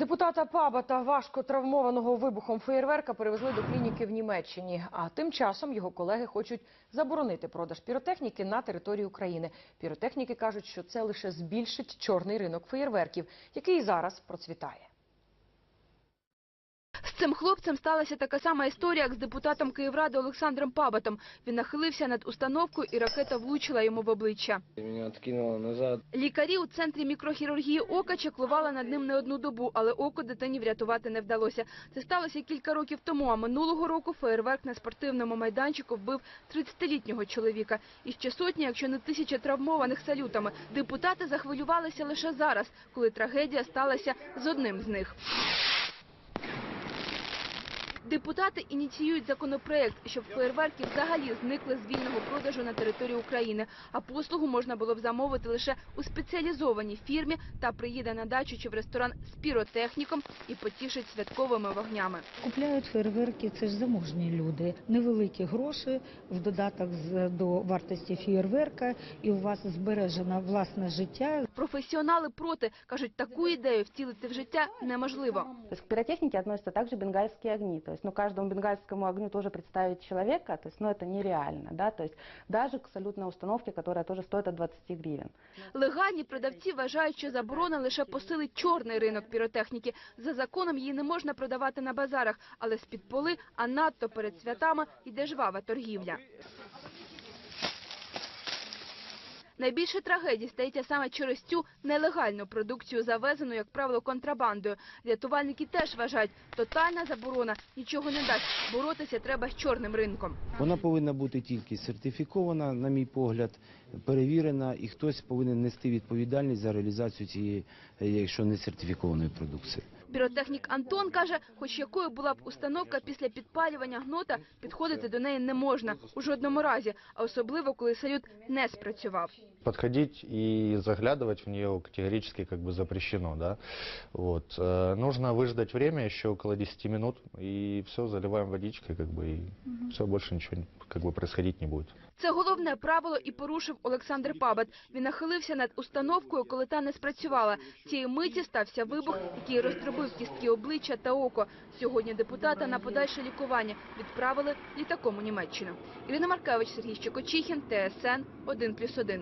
Депутата Пабата, важко травмованого вибухом феєрверка, перевезли до клініки в Німеччині. А тим часом його колеги хочуть заборонити продаж піротехніки на території України. Піротехніки кажуть, що це лише збільшить чорний ринок феєрверків, який зараз процвітає. Цим хлопцем сталася така сама історія, як з депутатом Київради Олександром Пабатом. Він нахилився над установкою, і ракета влучила йому в обличчя. Меня откинуло назад. Лікарі у центрі мікрохірургії ока чеклували над ним не одну добу, але око дитині врятувати не вдалося. Це сталося кілька років тому, а минулого року феєрверк на спортивному майданчику вбив 30-літнього чоловіка. І ще сотні, якщо не тисяча травмованих салютами. Депутати захвилювалися лише зараз, коли трагедія сталася з одним з них. Депутати ініціюють законопроект, щоб феєрверки взагалі зникли з вільного продажу на території України, а послугу можна було б замовити лише у спеціалізованій фірмі та приїде на дачу чи в ресторан з піротехніком і потішить святковими вогнями. Купляють фейерверки, це ж заможні люди. Невеликі гроші в додаток з- до вартості фейерверка, і у вас збережено власне життя. Професіонали проти кажуть, таку ідею втілити в життя неможливо. К пиротехнике относятся также бенгальские огни. То есть, ну, каждому бенгальскому огню тоже представить человека, то есть, ну, это нереально, да, то есть, даже к салютной установке, которая тоже стоит от 20 гривен. Легальні продавці вважають, що заборона лише посилить чорний ринок піротехніки. За законом її не можна продавати на базарах, але з-під поли, а надто перед святами йде жвава торгівля. Найбільше трагедій стається саме через цю нелегальну продукцію, завезену, як правило, контрабандою. Рятувальники теж вважають, тотальна заборона нічого не дасть. Боротися треба з чорним ринком. Вона повинна бути тільки сертифікована, на мій погляд, перевірена, і хтось повинен нести відповідальність за реалізацію цієї, якщо не сертифікованої продукції. Піротехнік Антон каже, хоч якою була б установка після підпалювання гнота, підходити до неї не можна у жодному разі, а особливо коли салют не спрацював подходить и заглядывать в нее категорически как бы запрещено, да. Вот. Э, Нужно выждать время, еще около 10 минут, и все, заливаем водичкой, как бы, и все, больше ничего не- как бы происходить не будет. Це головне правило і порушив Олександр Пабат. Він нахилився над установкою, коли та не спрацювала. Цієї миті стався вибух, який розтрубив кістки обличчя та око. Сьогодні депутата на подальше лікування відправили літаком у Німеччину. Ірина Маркевич, Сергій Щекочихін, ТСН 1+,1.